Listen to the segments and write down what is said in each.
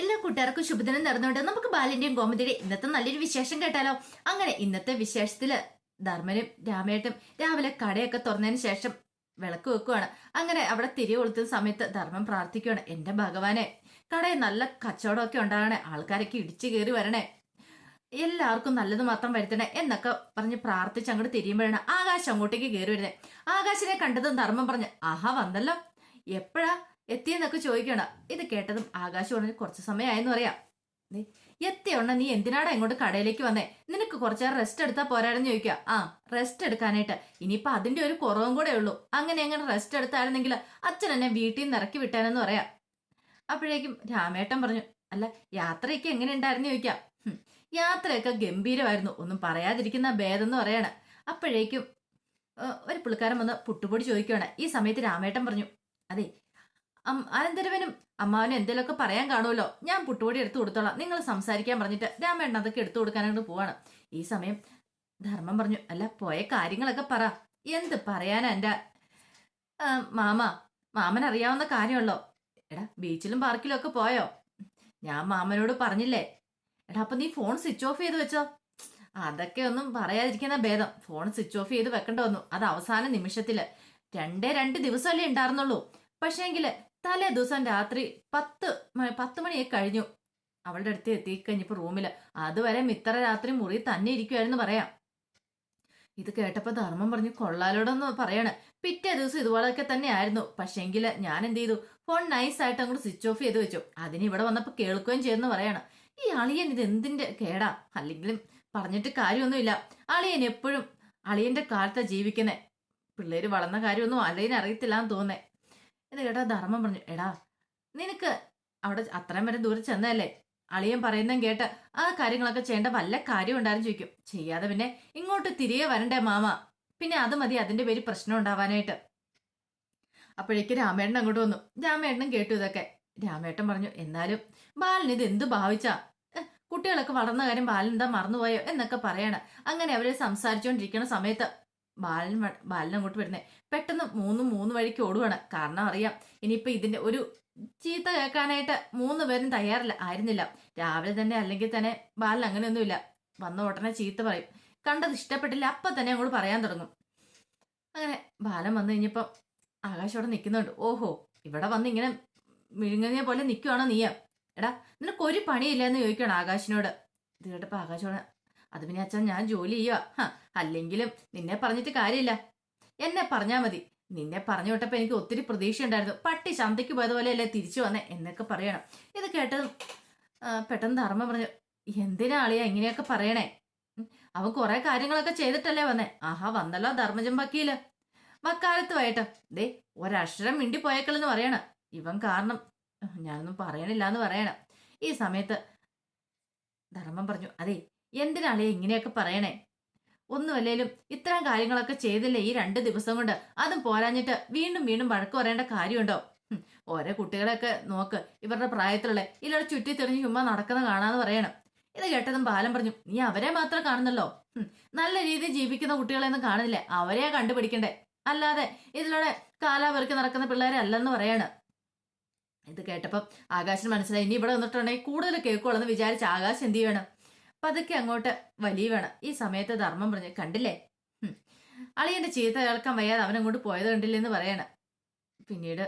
എല്ലാ കൂട്ടുകാർക്കും ശുഭദിനം നടന്നുകൊണ്ട് നമുക്ക് ബാലിന്റെയും കോമതിയുടെ ഇന്നത്തെ നല്ലൊരു വിശേഷം കേട്ടാലോ? അങ്ങനെ ഇന്നത്തെ വിശേഷത്തിൽ ധർമ്മനും രാമേട്ടും രാവിലെ കടയൊക്കെ തുറന്നതിന് ശേഷം വിളക്ക് വെക്കുവാണ്. അങ്ങനെ അവിടെ തിരി കൊളുത്തുന്ന സമയത്ത് ധർമ്മം പ്രാർത്ഥിക്കുകയാണ് എന്റെ ഭഗവാനെ കടയിൽ നല്ല കച്ചവടമൊക്കെ ഉണ്ടാകണേ ആൾക്കാരൊക്കെ ഇടിച്ചു കയറി വരണേ എല്ലാവർക്കും നല്ലത് മാത്രം വരുത്തണേ എന്നൊക്കെ പറഞ്ഞ് പ്രാർത്ഥിച്ച് അങ്ങോട്ട് തിരിയുമ്പോഴാണ് ആകാശം അങ്ങോട്ടേക്ക് കയറി വരുന്നത്. ആകാശിനെ കണ്ടതും ധർമ്മം പറഞ്ഞ് ആഹാ വന്നല്ലോ. എപ്പോഴാ എത്തിയെന്നൊക്കെ ചോദിക്കണം. ഇത് കേട്ടതും ആകാശം ഉടനെ കുറച്ച് സമയമായെന്ന് പറയാം. ദേ, എത്തിയുണ്ട നീ എന്തിനാടാ ഇങ്ങോട്ട് കടയിലേക്ക് വന്നേ? നിനക്ക് കുറച്ചേരം റെസ്റ്റ് എടുത്താൽ പോരാടെന്ന് ചോദിക്കുക ആ റെസ്റ്റ് എടുക്കാനായിട്ട്. ഇനിയിപ്പൊ അതിന്റെ ഒരു കുറവും കൂടെ ഉള്ളൂ. അങ്ങനെ എങ്ങനെ റെസ്റ്റ് എടുത്തായിരുന്നെങ്കിൽ അച്ഛൻ എന്നെ വീട്ടിൽ നിന്ന് ഇറക്കി വിട്ടാനെന്ന് പറയാം. അപ്പോഴേക്കും രാമേട്ടൻ പറഞ്ഞു അല്ല യാത്രയൊക്കെ എങ്ങനെ ഉണ്ടായിരുന്നു ചോദിക്കാം. യാത്രയൊക്കെ ഗംഭീരമായിരുന്നു. ഒന്നും പറയാതിരിക്കുന്ന ഭേദം എന്ന് പറയാണ്. അപ്പോഴേക്കും ഒരു പുള്ളിക്കാരൻ വന്ന് പുട്ടുപൊടി ചോദിക്കുകയാണ് ഈ സമയത്ത് രാമേട്ടൻ പറഞ്ഞു അതെ അനന്തരവനും അമ്മാവനും എന്തെങ്കിലുമൊക്കെ പറയാൻ കാണുമല്ലോ. ഞാൻ പുട്ടുപൊടി എടുത്തു കൊടുത്തോളാം. നിങ്ങൾ സംസാരിക്കാൻ പറഞ്ഞിട്ട് രാമേട്ടൻ അതൊക്കെ എടുത്തു കൊടുക്കാനായിട്ട് പോവാണ്. ഈ സമയം ധർമ്മം പറഞ്ഞു അല്ല പോയ കാര്യങ്ങളൊക്കെ പറ. എന്ത് പറയാനാ എന്റെ മാമ? മാമൻ അറിയാവുന്ന കാര്യമുള്ളോ? എടാ ബീച്ചിലും പാർക്കിലും ഒക്കെ പോയോ? ഞാൻ മാമനോട് പറഞ്ഞില്ലേ എടാ അപ്പൊ നീ ഫോൺ സ്വിച്ച് ഓഫ് ചെയ്ത് വെച്ചോ. അതൊക്കെ ഒന്നും പറയാതിരിക്കുന്ന ഭേദം. ഫോൺ സ്വിച്ച് ഓഫ് ചെയ്ത് വെക്കേണ്ട വന്നു. അത് അവസാന നിമിഷത്തിൽ. രണ്ടേ രണ്ട് ദിവസമല്ലേ ഉണ്ടായിരുന്നുള്ളൂ. പക്ഷേങ്കിൽ തലേ ദിവസം രാത്രി പത്ത് പത്ത് മണിയൊക്കെ കഴിഞ്ഞു. അവളുടെ അടുത്ത് എത്തിക്കഴിഞ്ഞപ്പോ റൂമിൽ അതുവരെ മിത്ര രാത്രി മുറി തന്നെ ഇരിക്കുമായിരുന്നു പറയാം. ഇത് കേട്ടപ്പോ ധർമ്മം പറഞ്ഞു കൊള്ളാലോടെന്ന് പറയാണ്. പിറ്റേ ദിവസം ഇതുപോലൊക്കെ തന്നെ ആയിരുന്നു പക്ഷെങ്കിൽ ഞാൻ എന്ത് ചെയ്തു ഫോൺ നൈസ് ആയിട്ട് അങ്ങോട്ട് സ്വിച്ച് ഓഫ് ചെയ്ത് വെച്ചു. അതിന് ഇവിടെ വന്നപ്പോ കേൾക്കുകയും ചെയ്യുന്നു പറയാണ്. ഈ അളിയൻ ഇത് എന്തിന്റെ കേടാ? അല്ലെങ്കിലും പറഞ്ഞിട്ട് കാര്യമൊന്നുമില്ല. അളിയൻ എപ്പോഴും അളിയന്റെ കാലത്താ ജീവിക്കുന്നേ. പിള്ളേര് വളർന്ന കാര്യമൊന്നും അളിയൻ അറിയത്തില്ല എന്ന് തോന്നേ ഇത് കേട്ടാ ധർമ്മം പറഞ്ഞു. എടാ നിനക്ക് അവിടെ അത്രയും വരെ ദൂരെ ചെന്നതല്ലേ? അളിയൻ പറയുന്നതും കേട്ട് ആ കാര്യങ്ങളൊക്കെ ചെയ്യേണ്ട വല്ല കാര്യം ഉണ്ടായിരുന്നു ചോദിക്കും. ചെയ്യാതെ പിന്നെ ഇങ്ങോട്ട് തിരികെ വരണ്ടേ മാമ? പിന്നെ അത് മതി അതിന്റെ പേര് പ്രശ്നം ഉണ്ടാവാനായിട്ട്. അപ്പോഴേക്ക് രാമേട്ടൻ അങ്ങോട്ട് വന്നു. രാമേട്ടനും കേട്ടു ഇതൊക്കെ. രാമേട്ടൻ പറഞ്ഞു എന്നാലും ബാലൻ ഇത് എന്ത് ഭാവിച്ചാ? കുട്ടികളൊക്കെ വളർന്ന കാര്യം ബാലൻ എന്താ മറന്നുപോയോ എന്നൊക്കെ പറയാണ്. അങ്ങനെ അവരെ സംസാരിച്ചുകൊണ്ടിരിക്കുന്ന സമയത്ത് ബാലൻ ബാലൻ അങ്ങോട്ട് വരുന്നത് പെട്ടെന്ന് മൂന്ന് മൂന്ന് വഴിക്ക് ഓടുവാണ്. കാരണം അറിയാം ഇനിയിപ്പൊ ഇതിന്റെ ഒരു ചീത്ത കേൾക്കാനായിട്ട് മൂന്ന് പേരും തയ്യാറില്ല ആയിരുന്നില്ല. രാവിലെ തന്നെ അല്ലെങ്കിൽ തന്നെ ബാലൻ അങ്ങനെയൊന്നുമില്ല. വന്ന ഉടനെ ചീത്ത പറയും. കണ്ടത് ഇഷ്ടപ്പെട്ടില്ല അപ്പൊ തന്നെ അങ്ങോട്ട് പറയാൻ തുടങ്ങും. അങ്ങനെ ബാലൻ വന്നു കഴിഞ്ഞപ്പം ആകാശം അവിടെ നിൽക്കുന്നുണ്ട്. ഓഹോ ഇവിടെ വന്ന് ഇങ്ങനെ മിഴുങ്ങിയ പോലെ നിൽക്കുവാണോ നീയ? എടാ നിനക്ക് ഒരു പണിയില്ല എന്ന് ചോദിക്കണം ആകാശിനോട്. ഇത് കേട്ടപ്പോ ആകാശോട് അത് പിന്നെ അച്ഛൻ ഞാൻ ജോലി ചെയ്യുക അല്ലെങ്കിലും നിന്നെ പറഞ്ഞിട്ട് കാര്യമില്ല. എന്നെ പറഞ്ഞാൽ മതി. നിന്നെ പറഞ്ഞു വിട്ടപ്പോ എനിക്ക് ഒത്തിരി പ്രതീക്ഷ ഉണ്ടായിരുന്നു പട്ടി ചന്തയ്ക്ക് പോയതുപോലെയല്ലേ തിരിച്ചു വന്നെ എന്നൊക്കെ പറയണം. ഇത് കേട്ടതും പെട്ടെന്ന് ധർമ്മ പറഞ്ഞു എന്തിനാ ആളിയാ ഇങ്ങനെയൊക്കെ പറയണേ? അവൻ കുറെ കാര്യങ്ങളൊക്കെ ചെയ്തിട്ടല്ലേ വന്നേ. ആഹാ വന്നല്ലോ ധർമ്മജം വക്കീൽ. വക്കാലത്ത് വയട്ടോ. ദേ ഒരക്ഷരം മിണ്ടി പോയേക്കളെന്ന് പറയണം. ഇവൻ കാരണം ഞാനൊന്നും പറയണില്ല എന്ന് പറയണം. ഈ സമയത്ത് ധർമ്മം പറഞ്ഞു അതെ എന്തിനാളെ ഇങ്ങനെയൊക്കെ പറയണേ? ഒന്നുമല്ലേലും ഇത്തരം കാര്യങ്ങളൊക്കെ ചെയ്തില്ലേ ഈ രണ്ട് ദിവസം കൊണ്ട്? അതും പോരാഞ്ഞിട്ട് വീണ്ടും വീണ്ടും വഴക്ക് പറയേണ്ട കാര്യമുണ്ടോ? ഓരോ കുട്ടികളെയൊക്കെ നോക്ക്. ഇവരുടെ പ്രായത്തിലുള്ള ഇല്ലവിടെ ചുറ്റി തെളിഞ്ഞ് ചുമ്മാ നടക്കുന്ന കാണാന്ന് പറയണം. ഇത് കേട്ടതും ബാലം പറഞ്ഞു നീ അവരെ മാത്രം കാണുന്നല്ലോ. നല്ല രീതിയിൽ ജീവിക്കുന്ന കുട്ടികളെയൊന്നും കാണുന്നില്ലേ. അവരെയാ കണ്ടുപിടിക്കണ്ടേ? അല്ലാതെ ഇതിലൂടെ കാലാവർക്ക് നടക്കുന്ന പിള്ളേരെ അല്ലെന്ന് പറയാണ്. ഇത് കേട്ടപ്പം ആകാശൻ മനസ്സിലായി. ഇനി ഇവിടെ വന്നിട്ടുണ്ടെങ്കിൽ കൂടുതൽ കേൾക്കുള്ളെന്ന് വിചാരിച്ച് ആകാശ് എന്ത് ചെയ്യണം? പതുക്കെ അങ്ങോട്ട് വലിയ വേണം. ഈ സമയത്ത് ധർമ്മം പറഞ്ഞ് കണ്ടില്ലേ. അളിയന്റെ ചീത്ത കേൾക്കാൻ വയ്യാതെ അവൻ അങ്ങോട്ട് പോയത് കണ്ടില്ലേ എന്ന് പറയണം. പിന്നീട്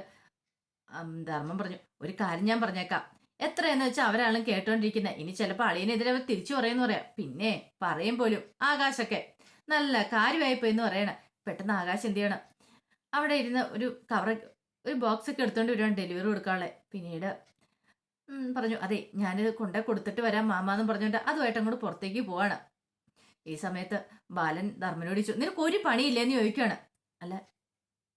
ധർമ്മം പറഞ്ഞു ഒരു കാര്യം ഞാൻ പറഞ്ഞേക്കാം. എത്രയെന്ന് വെച്ചാൽ അവരാളും കേട്ടോണ്ടിരിക്കുന്നത് ഇനി ചിലപ്പോൾ അളിയനെതിരെ അവർ തിരിച്ചു പറയുമെന്ന് പറയാം. പിന്നെ പറയും പോലും ആകാശൊക്കെ. നല്ല കാര്യമായിപ്പോയി എന്ന് പറയണം. പെട്ടെന്ന് ആകാശം എന്ത് ചെയ്യണം? അവിടെ ഇരുന്ന് ഒരു കവർ ഒരു ബോക്സ് ഒക്കെ എടുത്തോണ്ട് വരുവാണ് ഡെലിവറി കൊടുക്കാനുള്ളത് പിന്നീട് പറഞ്ഞു. അതെ ഞാനിത് കൊണ്ടേ കൊടുത്തിട്ട് വരാം മാമാന്ന് പറഞ്ഞുകൊണ്ട് അതുമായിട്ട് അങ്ങോട്ട് പുറത്തേക്ക് പോവാണ്. ഈ സമയത്ത് ബാലൻ ധർമ്മനോട് ചോദിച്ചു നിനക്ക് ഒരു പണിയില്ലേന്ന് ചോദിക്കുകയാണ്. അല്ല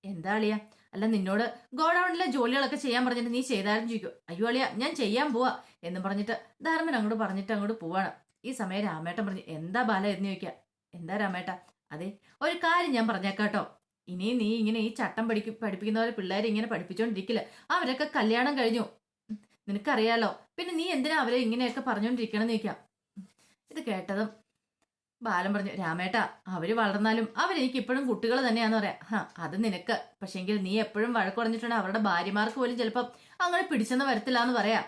എന്താ അളിയ? അല്ല നിന്നോട് ഗോഡൌണിലെ ജോലികളൊക്കെ ചെയ്യാൻ പറഞ്ഞിട്ട് നീ ചെയ്താലും ചോദിക്കും. അയ്യോ അളിയ ഞാൻ ചെയ്യാൻ പോവാ എന്ന് പറഞ്ഞിട്ട് ധർമ്മൻ അങ്ങോട്ട് പറഞ്ഞിട്ട് അങ്ങോട്ട് പോവാണ്. ഈ സമയം രാമേട്ടൻ പറഞ്ഞു എന്താ ബാല? എന്ന് ചോദിക്കുക. എന്താ രാമേട്ട? അതെ ഒരു കാര്യം ഞാൻ പറഞ്ഞേക്കാട്ടോ. ഇനി നീ ഇങ്ങനെ ഈ ചട്ടം പഠിക്കും പഠിപ്പിക്കുന്ന പോലെ പിള്ളേരെ ഇങ്ങനെ പഠിപ്പിച്ചോണ്ടിരിക്കില്ല അവരൊക്കെ കല്യാണം കഴിഞ്ഞു. നിനക്കറിയാലോ? പിന്നെ നീ എന്തിനാ അവരെ ഇങ്ങനെയൊക്കെ പറഞ്ഞുകൊണ്ടിരിക്കണം നീക്കാം ഇത് കേട്ടതും ബാലൻ പറഞ്ഞു രാമേട്ടാ അവർ വളർന്നാലും അവരെനിക്ക് ഇപ്പോഴും കുട്ടികൾ തന്നെയാന്ന് പറയാം. ഹാ അത് നിനക്ക്. പക്ഷെങ്കിൽ നീ എപ്പോഴും വഴക്ക് പറഞ്ഞിട്ടുണ്ട് അവരുടെ ഭാര്യമാർക്ക് പോലും ചിലപ്പം അങ്ങനെ പിടിച്ചെന്ന് വരത്തില്ല എന്ന് പറയാം.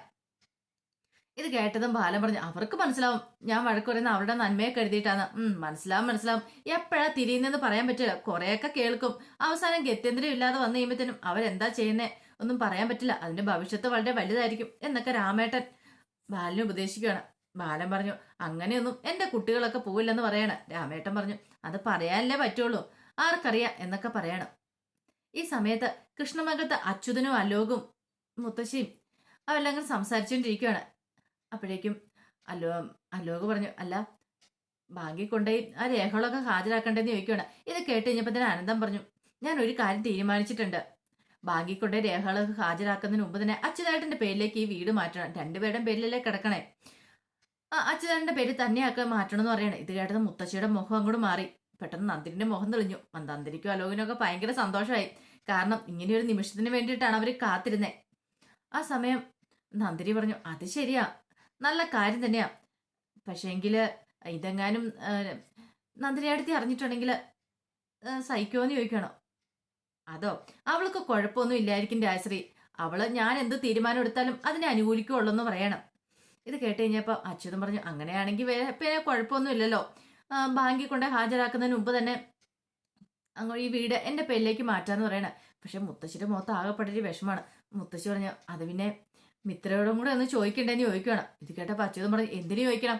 ഇത് കേട്ടതും ബാലൻ പറഞ്ഞു അവർക്ക് മനസ്സിലാവും. ഞാൻ വഴക്ക് പറയുന്ന അവരുടെ നന്മയെ കരുതിയിട്ടാണ് ഉം മനസ്സിലാവും മനസ്സിലാവും. എപ്പോഴാ തിരിയുന്നെന്ന് പറയാൻ പറ്റില്ല. കുറെയൊക്കെ കേൾക്കും. അവസാനം ഗത്യന്തരം ഇല്ലാതെ വന്നു കഴിയുമ്പോഴത്തേനും അവരെന്താ ചെയ്യുന്നേ? ഒന്നും പറയാൻ പറ്റില്ല. അതിന്റെ ഭവിഷ്യത്ത് വളരെ വലുതായിരിക്കും എന്നൊക്കെ രാമേട്ടൻ ബാലിനെ ഉപദേശിക്കുകയാണ്. ബാലൻ പറഞ്ഞു അങ്ങനെയൊന്നും എന്റെ കുട്ടികളൊക്കെ പോവില്ലെന്ന് പറയണം. രാമേട്ടൻ പറഞ്ഞു അത് പറയാനല്ലേ പറ്റുള്ളൂ. ആർക്കറിയാം എന്നൊക്കെ പറയണം. ഈ സമയത്ത് കൃഷ്ണമകത്ത് അച്യുതനും അലോകും മുത്തശ്ശിയും അവരെല്ലാം അങ്ങനെ സംസാരിച്ചുകൊണ്ടിരിക്കുകയാണ്. അപ്പോഴേക്കും അലോ അലോക് പറഞ്ഞു അല്ല ബാങ്കിൽ കൊണ്ടുപോയി ആ രേഖകളൊക്കെ ഹാജരാക്കണ്ടെന്ന് ചോദിക്കുകയാണ്. ഇത് കേട്ട് കഴിഞ്ഞപ്പോൾ തന്നെ ആനന്ദം പറഞ്ഞു ഞാൻ ഒരു കാര്യം തീരുമാനിച്ചിട്ടുണ്ട്. ബാങ്കിൽ കൊണ്ട് രേഖകളൊക്കെ ഹാജരാക്കുന്നതിന് മുമ്പ് തന്നെ അച്യുതായിട്ടിന്റെ പേരിലേക്ക് ഈ വീട് മാറ്റണം. രണ്ടുപേരുടെയും പേരിലല്ലേ കിടക്കണേ? അച്യുതായിട്ടിന്റെ പേര് തന്നെയാക്കാൻ മാറ്റണം എന്ന് പറയണേ. ഇത് കേട്ടത് മുത്തശ്ശിയുടെ മുഖം അങ്ങോട്ട് മാറി. പെട്ടെന്ന് നന്ദിന്റെ മുഖം തെളിഞ്ഞു. നന്ദിനിക്കും അലോകിനും ഒക്കെ ഭയങ്കര സന്തോഷമായി. കാരണം ഇങ്ങനെയൊരു നിമിഷത്തിന് വേണ്ടിയിട്ടാണ് അവർ കാത്തിരുന്നത് ആ സമയം നന്ദിനി പറഞ്ഞു അത് ശരിയാ. നല്ല കാര്യം തന്നെയാ. പക്ഷേങ്കിൽ ഇതെങ്ങാനും നന്ദിനിയടുത്തി അറിഞ്ഞിട്ടുണ്ടെങ്കിൽ സഹിക്കുമോന്ന് ചോദിക്കണോ അതോ അവൾക്ക് കുഴപ്പമൊന്നും ഇല്ലായിരിക്കും രാജശ്രീ. അവൾ ഞാൻ എന്ത് തീരുമാനം എടുത്താലും അതിനെ അനുകൂലിക്കുള്ളൂ എന്ന് പറയണം. ഇത് കേട്ട് കഴിഞ്ഞപ്പോൾ അച്യുതം പറഞ്ഞു അങ്ങനെയാണെങ്കിൽ പിന്നെ കുഴപ്പമൊന്നും ഇല്ലല്ലോ. ബാങ്കിൽ കൊണ്ട് ഹാജരാക്കുന്നതിന് മുമ്പ് തന്നെ അങ്ങ് ഈ വീട് എന്റെ പേരിലേക്ക് മാറ്റാന്ന് പറയണേ. പക്ഷെ മുത്തശ്ശിയുടെ മുഖത്ത് ആകെപ്പെട്ടൊരു വിഷമാണ്. മുത്തശ്ശി പറഞ്ഞു അത് പിന്നെ മിത്രയോടും കൂടെ ഒന്ന് ചോദിക്കണ്ടേന്ന് ചോദിക്കണം ഇത് കേട്ടപ്പോൾ അച്യുതം പറഞ്ഞു എന്തിനു ചോദിക്കണം?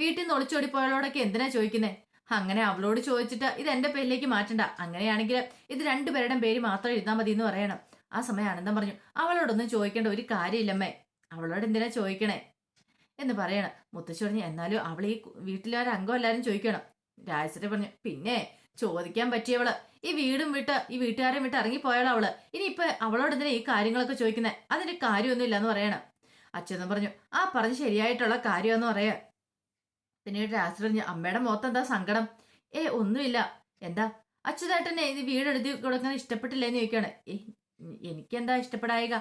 വീട്ടിൽ നിന്ന് ഒളിച്ചോടി പോയവളോടൊക്കെ എന്തിനാ ചോദിക്കുന്നേ? അങ്ങനെ അവളോട് ചോദിച്ചിട്ട് ഇത് എന്റെ പേരിലേക്ക് മാറ്റണ്ട. അങ്ങനെയാണെങ്കിൽ ഇത് രണ്ടുപേരുടെയും പേര് മാത്രം എഴുതാൻ മതി എന്ന് പറയണം. ആ സമയം ആനന്ദം പറഞ്ഞു അവളോടൊന്നും ചോദിക്കേണ്ട ഒരു കാര്യമില്ലമ്മേ. അവളോട് എന്തിനാ ചോദിക്കണേ? എന്ന് പറയണം. മുത്തശ്ശി പറഞ്ഞു എന്നാലും അവൾ ഈ വീട്ടിലൊരു അംഗം എല്ലാവരും ചോദിക്കണം. രാജശ്രീ പറഞ്ഞു പിന്നെ ചോദിക്കാൻ പറ്റിയവൾ. ഈ വീടും വിട്ട് ഈ വീട്ടുകാരെയും വിട്ട് ഇറങ്ങിപ്പോയാൾ അവൾ. ഇനിയിപ്പൊ അവളോട് എന്തിനാ ഈ കാര്യങ്ങളൊക്കെ ചോദിക്കുന്നത് അതിന്റെ കാര്യമൊന്നും ഇല്ലെന്ന് പറയണം. അച്ഛനും പറഞ്ഞു ആ പറഞ്ഞ് ശരിയായിട്ടുള്ള കാര്യമെന്ന് പറയാ. പിന്നീട് രാത്രി അമ്മയുടെ മുഖത്ത് എന്താ സങ്കടം? ഏ ഒന്നുമില്ല. എന്താ? അച്യുതായിട്ടനെ ഇത് വീടെടുത്ത് കൊടുക്കാൻ ഇഷ്ടപ്പെട്ടില്ലേന്ന് ചോദിക്കുകയാണ്. എനിക്ക് എനിക്കെന്താ ഇഷ്ടപ്പെടായിക?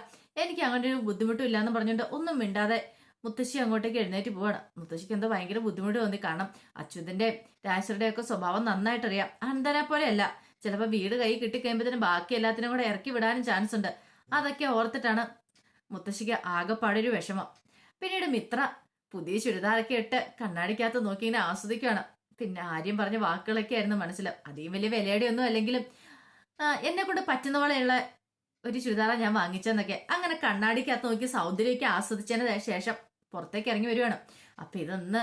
എനിക്ക് അങ്ങനെ ഒരു ബുദ്ധിമുട്ടും ഇല്ലാന്ന് പറഞ്ഞുകൊണ്ട് ഒന്നും മിണ്ടാതെ മുത്തശ്ശി അങ്ങോട്ടേക്ക് എഴുന്നേറ്റ് പോവാണ്. മുത്തശ്ശിക്ക് എന്തോ ഭയങ്കര ബുദ്ധിമുട്ട് തോന്നി. കാരണം അച്യുതന്റെ രാജശ്വരുടെ ഒക്കെ സ്വഭാവം നന്നായിട്ട് അറിയാം അനന്തനെ പോലെയല്ല. ചിലപ്പോൾ വീട് കൈ കിട്ടിക്കഴിയുമ്പോഴത്തേനും ബാക്കി എല്ലാത്തിനും കൂടെ ഇറക്കി വിടാനും ചാൻസ് ഉണ്ട്. അതൊക്കെ ഓർത്തിട്ടാണ് മുത്തശ്ശിക്ക് ആകെപ്പാടൊരു വിഷമം. പിന്നീട് മിത്ര പുതിയ ചുരിദാറൊക്കെ ഇട്ട് കണ്ണാടിക്കകത്ത് നോക്കി ഇങ്ങനെ ആസ്വദിക്കുകയാണ് പിന്നെ ആര്യം പറഞ്ഞ വാക്കുകളൊക്കെ ആയിരുന്നു മനസ്സിൽ. അധികം വലിയ വിലയുടെ ഒന്നും അല്ലെങ്കിലും എന്നെ കൊണ്ട് പറ്റുന്ന പോലെയുള്ള ഒരു ചുരിദാറാണ് ഞാൻ വാങ്ങിച്ചെന്നൊക്കെ അങ്ങനെ കണ്ണാടിക്കകത്ത് നോക്കി സൗന്ദര്യമൊക്കെ ആസ്വദിച്ചതിന് ശേഷം പുറത്തേക്ക് ഇറങ്ങി വരുവാണ് അപ്പൊ ഇതൊന്ന്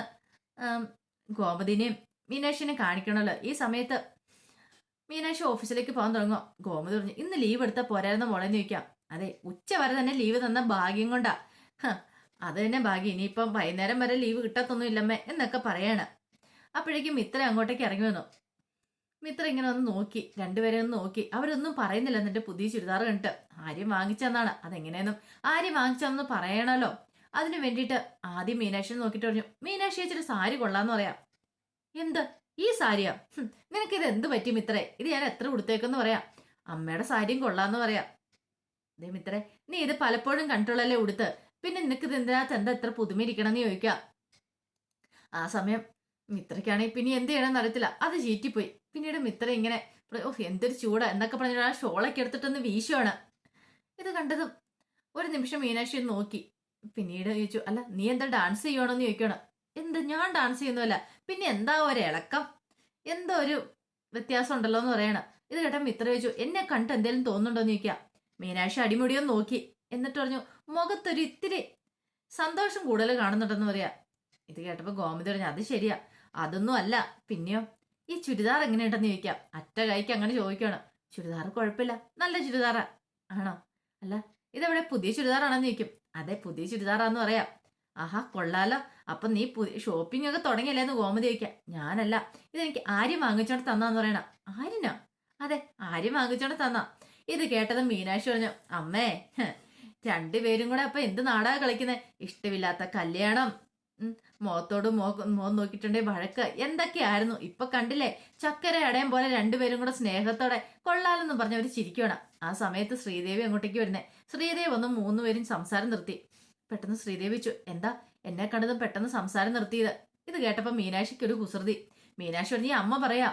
ഗോമതിനെയും മീനാക്ഷിനെയും കാണിക്കണമല്ലോ. ഈ സമയത്ത് മീനാക്ഷി ഓഫീസിലേക്ക് പോകാൻ തുടങ്ങും. ഗോമതി പറഞ്ഞു ഇന്ന് ലീവ് എടുത്താൽ പോരായിരുന്ന മോളെന്ന് ചോദിക്കാം. അതെ ഉച്ച വരെ തന്നെ ലീവ് തന്ന ഭാഗ്യം കൊണ്ടാ. അത് തന്നെ ഭാഗ്യം. ഇനിയിപ്പം വൈകുന്നേരം വരെ ലീവ് കിട്ടത്തൊന്നും ഇല്ലമ്മേ എന്നൊക്കെ പറയാണ്. അപ്പോഴേക്കും മിത്ര അങ്ങോട്ടേക്ക് ഇറങ്ങി വന്നു. മിത്ര ഇങ്ങനെ ഒന്ന് നോക്കി രണ്ടുപേരെ ഒന്ന് നോക്കി. അവരൊന്നും പറയുന്നില്ല എന്നിട്ട് പുതിയ ചുരിദാർ കണ്ടിട്ട്. ആര്യം വാങ്ങിച്ചെന്നാണ്. അതെങ്ങനെയെന്നും ആര്യം വാങ്ങിച്ചതെന്ന് പറയണല്ലോ. അതിനു വേണ്ടിയിട്ട് ആദ്യം മീനാക്ഷി നോക്കിയിട്ട് പറഞ്ഞു മീനാക്ഷി ചേച്ചിയുടെ സാരി കൊള്ളാന്ന് പറയാം. എന്ത്? ഈ സാരിയാ? നിനക്ക് ഇത് എന്ത് പറ്റി മിത്രേ? ഇത് ഞാൻ എത്ര കൊടുത്തേക്കെന്ന് പറയാം. അമ്മയുടെ സാരിയും കൊള്ളാന്ന് പറയാം. ദേ മിത്രേ നീ ഇത് പലപ്പോഴും കണ്ടിട്ടുള്ളല്ലേ ഉടുത്ത്? പിന്നെ നിനക്ക് ഇതിനകത്ത് എന്താ ഇത്ര പുതുമയിരിക്കണമെന്ന് ചോദിക്കാം. ആ സമയം മിത്രയ്ക്കാണെങ്കിൽ പിന്നെ എന്ത് ചെയ്യണമെന്ന് അറിയത്തില്ല. അത് ചീറ്റിപ്പോയി. പിന്നീട് മിത്ര ഇങ്ങനെ ഓഹ് എന്തൊരു ചൂടാ എന്നൊക്കെ പറഞ്ഞിട്ട് ആ ഷോളൊക്കെ എടുത്തിട്ടൊന്ന് വീശുവാണ്. ഇത് കണ്ടതും ഒരു നിമിഷം മീനാക്ഷി നോക്കി. പിന്നീട് ചോദിച്ചു അല്ല നീ എന്താ ഡാൻസ് ചെയ്യണമെന്ന് ചോദിക്കണം എന്ത് ഞാൻ ഡാൻസ് ചെയ്യുന്നല്ല പിന്നെ എന്താ ഒരു ഇളക്കം? എന്തോ ഒരു വ്യത്യാസം ഉണ്ടല്ലോ എന്ന് പറയണം. ഇത് കേട്ടാ മിത്ര ചോദിച്ചു എന്നെ കണ്ട് എന്തെങ്കിലും തോന്നുന്നുണ്ടോ എന്ന് ചോദിക്കാം. മീനാക്ഷി അടിമുടിയൊന്ന് നോക്കി. എന്നിട്ട് പറഞ്ഞു മുഖത്തൊരു ഇത്തിരി സന്തോഷം കൂടുതൽ കാണുന്നുണ്ടെന്ന് പറയാ. ഇത് കേട്ടപ്പോൾ ഗോമതി പറഞ്ഞു അത് ശരിയാ. അതൊന്നും അല്ല. പിന്നെയോ? ഈ ചുരിദാർ എങ്ങനെയുണ്ടെന്ന് ചോദിക്കാം. അറ്റ കൈക്ക് അങ്ങനെ ചോദിക്കുകയാണ് ചുരിദാർ കുഴപ്പമില്ല. നല്ല ചുരിദാറാ. ആണോ? അല്ല ഇതെവിടെ പുതിയ ചുരിദാറാണെന്ന് ചോദിക്കും. അതെ പുതിയ ചുരിദാറാന്ന് പറയാം. ആഹാ കൊള്ളാലോ. അപ്പൊ നീ പുതിയ ഷോപ്പിംഗ് ഒക്കെ തുടങ്ങിയല്ലേന്ന് ഗോമതി ചോദിക്കാം. ഞാനല്ല. ഇതെനിക്ക് ആര്യം വാങ്ങിച്ചോണ്ട് തന്നാന്ന് പറയണ. ആര്യനോ അതെ ആര്യം വാങ്ങിച്ചോണ്ട് തന്നാ. ഇത് കേട്ടത് മീനാക്ഷി പറഞ്ഞു അമ്മേ രണ്ടുപേരും കൂടെ അപ്പൊ എന്ത് നാടാ കളിക്കുന്നത് ഇഷ്ടമില്ലാത്ത കല്യാണം. മുഖത്തോട് മോ നോക്കിയിട്ടുണ്ടെങ്കിൽ വഴക്ക്. എന്തൊക്കെയായിരുന്നു? ഇപ്പൊ കണ്ടില്ലേ? ചക്കര അടയം പോലെ രണ്ടുപേരും കൂടെ സ്നേഹത്തോടെ കൊള്ളാലെന്ന് പറഞ്ഞ് അവർ ചിരിക്കണം ആ സമയത്ത് ശ്രീദേവി അങ്ങോട്ടേക്ക് വരുന്നേ. ശ്രീദേവി വന്ന് മൂന്നുപേരും സംസാരം നിർത്തി. പെട്ടെന്ന് ശ്രീദേവി ചു എന്താ? എന്നെ കണ്ടതും പെട്ടെന്ന് സംസാരം നിർത്തിയത്? ഇത് കേട്ടപ്പോ മീനാക്ഷിക്ക് ഒരു കുസൃതി. മീനാക്ഷി പറഞ്ഞ അമ്മ പറയാ.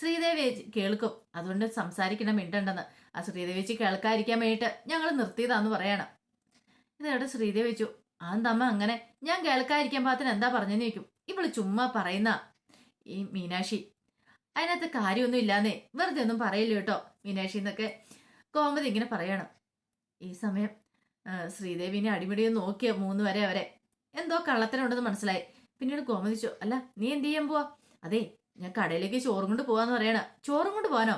ശ്രീദേവി കേൾക്കും. അതുകൊണ്ട് സംസാരിക്കണം മിണ്ടണ്ടെന്ന്. ആ ശ്രീദേവി ചേച്ചി കേൾക്കാതിരിക്കാൻ വേണ്ടിയിട്ട് ഞങ്ങൾ നിർത്തിയതാന്ന് പറയണം. ഇതേടെ ശ്രീദേവി വെച്ചു തമ്മ അങ്ങനെ? ഞാൻ കേൾക്കാതിരിക്കാൻ പാത്തിന് എന്താ പറഞ്ഞെന്ന് ചോദിക്കും. ഇവൾ ചുമ്മാ പറയുന്ന ഈ മീനാക്ഷി അതിനകത്ത് കാര്യമൊന്നും ഇല്ലാന്നേ വെറുതെ ഒന്നും പറയില്ല കേട്ടോ? മീനാക്ഷി എന്നൊക്കെ കോമതി ഇങ്ങനെ പറയണം. ഈ സമയം ശ്രീദേവിനെ അടിപിടിയെ നോക്കിയ മൂന്ന് വരെ അവരെ. എന്തോ കള്ളത്തനുണ്ടെന്ന് മനസ്സിലായി. പിന്നീട് കോമതിച്ചു അല്ല നീ എന്ത് ചെയ്യാൻ പോവാ? അതെ ഞാൻ കടയിലേക്ക് ചോറും കൊണ്ട് പോവാന്ന് പറയണ. ചോറും കൊണ്ട് പോവാനോ?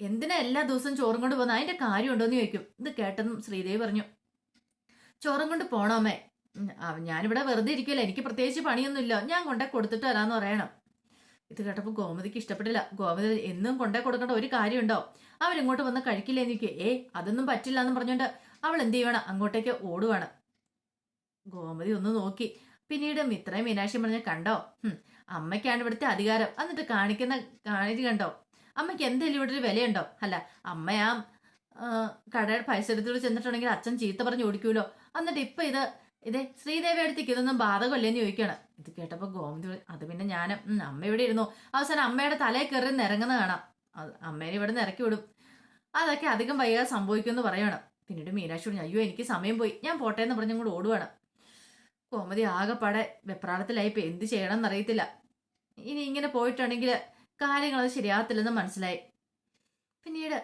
എന്തിനാ എല്ലാ ദിവസവും ചോറും കൊണ്ട് പോകുന്ന? അതിന്റെ കാര്യമുണ്ടോന്ന് ചോദിക്കും. ഇത് കേട്ടെന്നും ശ്രീദേവി പറഞ്ഞു ചോറും കൊണ്ട് പോണോ അമ്മേ? ഞാനിവിടെ വെറുതെ ഇരിക്കില്ല. എനിക്ക് പ്രത്യേകിച്ച് പണിയൊന്നുമില്ല. ഞാൻ കൊണ്ടേ കൊടുത്തിട്ട് വരാന്ന് പറയണം. ഇത് കേട്ടപ്പോൾ ഗോമതിക്ക് ഇഷ്ടപ്പെട്ടില്ല. ഗോമതി എന്നും കൊണ്ടേ കൊടുക്കേണ്ട ഒരു കാര്യമുണ്ടോ? അവരിങ്ങോട്ട് വന്ന് കഴിക്കില്ലേന്ന് എനിക്ക് ഏ അതൊന്നും പറ്റില്ല എന്ന് പറഞ്ഞുകൊണ്ട് അവൾ എന്ത് ചെയ്യണം അങ്ങോട്ടേക്ക് ഓടുവാണ്. ഗോമതി ഒന്ന് നോക്കി. പിന്നീട് മിത്രയും മീനാക്ഷി പറഞ്ഞ കണ്ടോ? അമ്മയ്ക്കാണ് ഇവിടുത്തെ അധികാരം. എന്നിട്ട് കാണിക്കുന്ന കാണിച്ച് കണ്ടോ? അമ്മയ്ക്ക് എന്തെങ്കിലും ഇവിടെ ഒരു വിലയുണ്ടോ? അല്ല അമ്മയാ കടയുടെ പൈസ എടുത്തോട് ചെന്നിട്ടുണ്ടെങ്കിൽ അച്ഛൻ ചീത്ത പറഞ്ഞ് ഓടിക്കൂലോ? എന്നിട്ട് ഇപ്പൊ ഇത് ഇതേ ശ്രീദേവി അടുത്തേക്ക് ഇതൊന്നും ബാധകമല്ലേന്ന് ചോദിക്കണം ഇത് കേട്ടപ്പോ ഗോവിന്ദ അത് പിന്നെ ഞാൻ അമ്മ ഇവിടെ ഇരുന്നു? അവസാനം അമ്മയുടെ തലയിൽ കയറി നിരങ്ങുന്ന കാണാം. അമ്മേനെ ഇവിടെ നിറക്കി വിടും. അതൊക്കെ അധികം വൈകാതെ സംഭവിക്കുമെന്ന് പറയണം. പിന്നീട് മീനാക്ഷി പറഞ്ഞു അയ്യോ എനിക്ക് സമയം പോയി. ഞാൻ പോട്ടെ എന്ന് പറഞ്ഞ് ഇങ്ങോട്ട് ഓടുവാണ്. കോമതി ആകെപ്പാടെ വെപ്രാളത്തിലായി ഇപ്പൊ എന്ത് ചെയ്യണം എന്നറിയത്തില്ല ഇനി ഇങ്ങനെ പോയിട്ടുണ്ടെങ്കിൽ കാര്യങ്ങൾ അത് ശരിയാകത്തില്ലെന്ന് മനസ്സിലായി. പിന്നീട്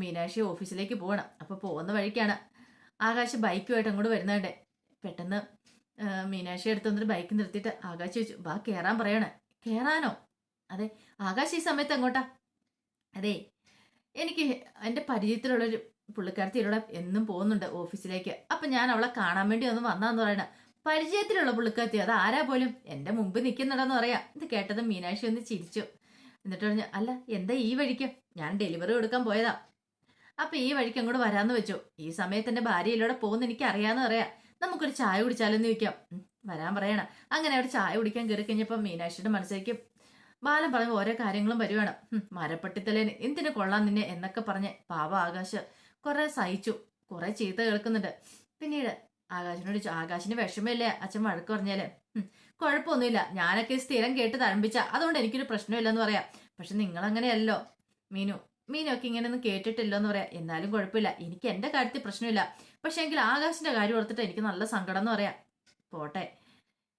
മീനാക്ഷി ഓഫീസിലേക്ക് പോകണം. അപ്പോൾ പോകുന്ന വഴിക്കാണ് ആകാശ് ബൈക്കുമായിട്ട് അങ്ങോട്ട് വരുന്നുണ്ട് പെട്ടെന്ന് മീനാക്ഷി അടുത്ത് വന്നിട്ട് ബൈക്ക് നിർത്തിയിട്ട് ആകാശ് ചോദിച്ചു വാ കയറാൻ പറയണേ. കയറാനോ അതെ ആകാശ് ഈ സമയത്ത് അങ്ങോട്ടാ അതെ എനിക്ക് എന്റെ പരിചയത്തിലുള്ളൊരു പുള്ളിക്കാരത്തിലൂടെ എന്നും പോകുന്നുണ്ട് ഓഫീസിലേക്ക്. അപ്പം ഞാൻ അവളെ കാണാൻ വേണ്ടി ഒന്ന് വന്നാന്ന് പറയണ. പരിചയത്തിലുള്ള പുള്ളിക്കത്തി അത് ആരാ പോലും? എന്റെ മുമ്പ് നിൽക്കുന്നുണ്ടെന്ന് പറയാം. ഇത് കേട്ടത് മീനാക്ഷി ഒന്ന് ചിരിച്ചു. എന്നിട്ട് പറഞ്ഞു അല്ല എന്താ ഈ വഴിക്ക്? ഞാൻ ഡെലിവറി കൊടുക്കാൻ പോയതാ. അപ്പൊ ഈ വഴിക്ക് അങ്ങോട്ട് വരാന്ന് വെച്ചു. ഈ സമയത്ത് എന്റെ ഭാര്യയിലൂടെ പോകുന്ന എനിക്ക് അറിയാന്ന് പറയാം. നമുക്കൊരു ചായ കുടിച്ചാലും ചോദിക്കാം. വരാൻ പറയണ. അങ്ങനെ അവിടെ ചായ കുടിക്കാൻ കയറി കഴിഞ്ഞപ്പോൾ മീനാക്ഷിയുടെ മനസ്സിലേക്ക് ബാലൻ പറഞ്ഞ ഓരോ കാര്യങ്ങളും വരുവാണ്. മരപ്പെട്ടിത്തലേന് മരപ്പട്ടിത്തലേന് എന്തിനു കൊള്ളാം നിന്നെ? എന്നൊക്കെ പറഞ്ഞ് പാവ ആകാശ് കുറെ സഹിച്ചു. കുറെ ചീത്ത കേൾക്കുന്നുണ്ട്. പിന്നീട് ആകാശിനോട് ആകാശിന് വിഷമമില്ലേ? അച്ഛൻ വഴക്ക് പറഞ്ഞാൽ. കുഴപ്പമൊന്നുമില്ല. ഞാനൊക്കെ സ്ഥിരം കേട്ട് തഴമ്പിച്ച അതുകൊണ്ട് എനിക്കൊരു പ്രശ്നമില്ലെന്ന് പറയാം. പക്ഷെ നിങ്ങൾ അങ്ങനെയല്ലോ മീനു മീനൊക്കെ ഇങ്ങനെയൊന്നും കേട്ടിട്ടില്ലോ എന്ന് പറയാം. എന്നാലും കുഴപ്പമില്ല. എനിക്ക് എന്റെ കാര്യത്തിൽ പ്രശ്നമില്ല. പക്ഷെ എങ്കിൽ ആകാശിന്റെ കാര്യം ഓർത്തിട്ട് എനിക്ക് നല്ല സങ്കടം എന്ന് പറയാം. പോട്ടെ.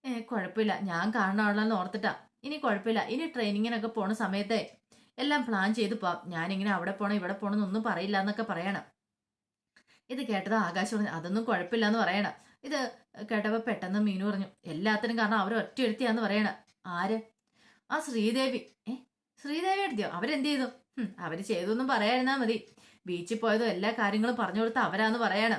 ഏ കുഴപ്പമില്ല. ഞാൻ കാണാനുള്ളതെന്ന് ഓർത്തിട്ടാ. ഇനി കുഴപ്പമില്ല. ഇനി ട്രെയിനിങ്ങിനൊക്കെ പോണ സമയത്തെ എല്ലാം പ്ലാൻ ചെയ്ത് പോവാം. ഞാനിങ്ങനെ അവിടെ പോണോ ഇവിടെ പോണം എന്നൊന്നും പറയില്ല എന്നൊക്കെ പറയണം. ഇത് കേട്ടത് ആകാശ് അതൊന്നും കുഴപ്പമില്ല എന്ന് പറയണ. ഇത് കേട്ടപ്പോ പെട്ടെന്ന് മീനു പറഞ്ഞു എല്ലാത്തിനും കാരണം അവർ ഒറ്റ എഴുത്തിയാന്ന് പറയണ. ആര്? ആ ശ്രീദേവി. ഏ? ശ്രീദേവി എഴുതിയോ അവരെന്ത് ചെയ്തു? അവർ ചെയ്തൊന്നും പറയാതിരുന്നാ മതി. ബീച്ചിൽ പോയതും എല്ലാ കാര്യങ്ങളും പറഞ്ഞു കൊടുത്ത അവരാന്ന് പറയണ.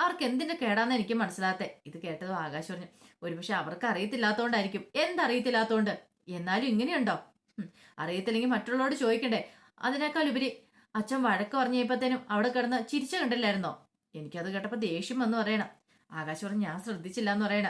അവർക്ക് എന്തിന്റെ കേടാന്ന് എനിക്ക് മനസ്സിലാത്തെ? ഇത് കേട്ടതും ആകാശ് പറഞ്ഞു ഒരുപക്ഷെ അവർക്ക് അറിയത്തില്ലാത്തോണ്ടായിരിക്കും. എന്തറിയത്തില്ലാത്തോണ്ട് എന്നാലും ഇങ്ങനെയുണ്ടോ? അറിയത്തില്ലെങ്കിൽ മറ്റുള്ളവരോട് ചോദിക്കണ്ടേ? അതിനേക്കാൾ ഉപരി അച്ഛൻ വഴക്ക് പറഞ്ഞപ്പോഴത്തേനും അവിടെ കിടന്ന് ചിരിച്ചു കണ്ടില്ലായിരുന്നോ? എനിക്കത് കേട്ടപ്പോൾ ദേഷ്യം വന്ന് പറയണം. ആകാശ് പറഞ്ഞു ഞാൻ ശ്രദ്ധിച്ചില്ല എന്ന് പറയണ.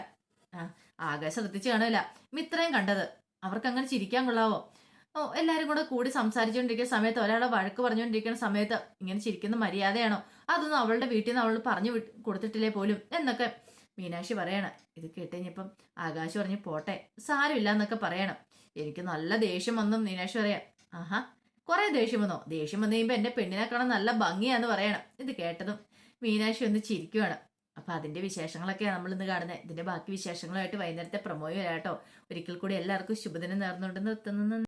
ആ ആകാശ് ശ്രദ്ധിച്ചു കാണില്ല മിത്രയും കണ്ടത്. അവർക്ക് അങ്ങനെ ചിരിക്കാൻ കൊള്ളാവോ? ഓ എല്ലാരും കൂടെ കൂടി സംസാരിച്ചുകൊണ്ടിരിക്കുന്ന സമയത്ത് ഒരാളെ വഴക്ക് പറഞ്ഞുകൊണ്ടിരിക്കുന്ന സമയത്ത് ഇങ്ങനെ ചിരിക്കുന്ന മര്യാദയാണോ? അതൊന്നും അവളുടെ വീട്ടിൽ നിന്ന് അവൾ പറഞ്ഞു കൊടുത്തിട്ടില്ലേ പോലും? എന്നൊക്കെ മീനാക്ഷി പറയണം. ഇത് കേട്ടുകഴിഞ്ഞപ്പം ആകാശ് പറഞ്ഞു പോട്ടെ സാരമില്ല എന്നൊക്കെ പറയണം. എനിക്ക് നല്ല ദേഷ്യം വന്നും മീനാക്ഷി പറയാം. ആഹാ കുറെ ദേഷ്യം വന്നോ? ദേഷ്യം വന്നു കഴിയുമ്പോൾ എന്റെ പെണ്ണിനെ കാണാൻ നല്ല ഭംഗിയാന്ന് പറയണം. ഇത് കേട്ടതും മീനാക്ഷി ഒന്ന് ചിരിക്കുവാണ്. അപ്പൊ അതിന്റെ വിശേഷങ്ങളൊക്കെയാണ് നമ്മൾ ഇന്ന് കാണുന്നത് ഇതിന്റെ ബാക്കി വിശേഷങ്ങളുമായിട്ട് വൈകുന്നേരത്തെ പ്രമോയോ വരാട്ടോ. ഒരിക്കൽ കൂടി എല്ലാവർക്കും ശുഭദിനം നേർന്നുകൊണ്ട് നിർത്തുന്നു.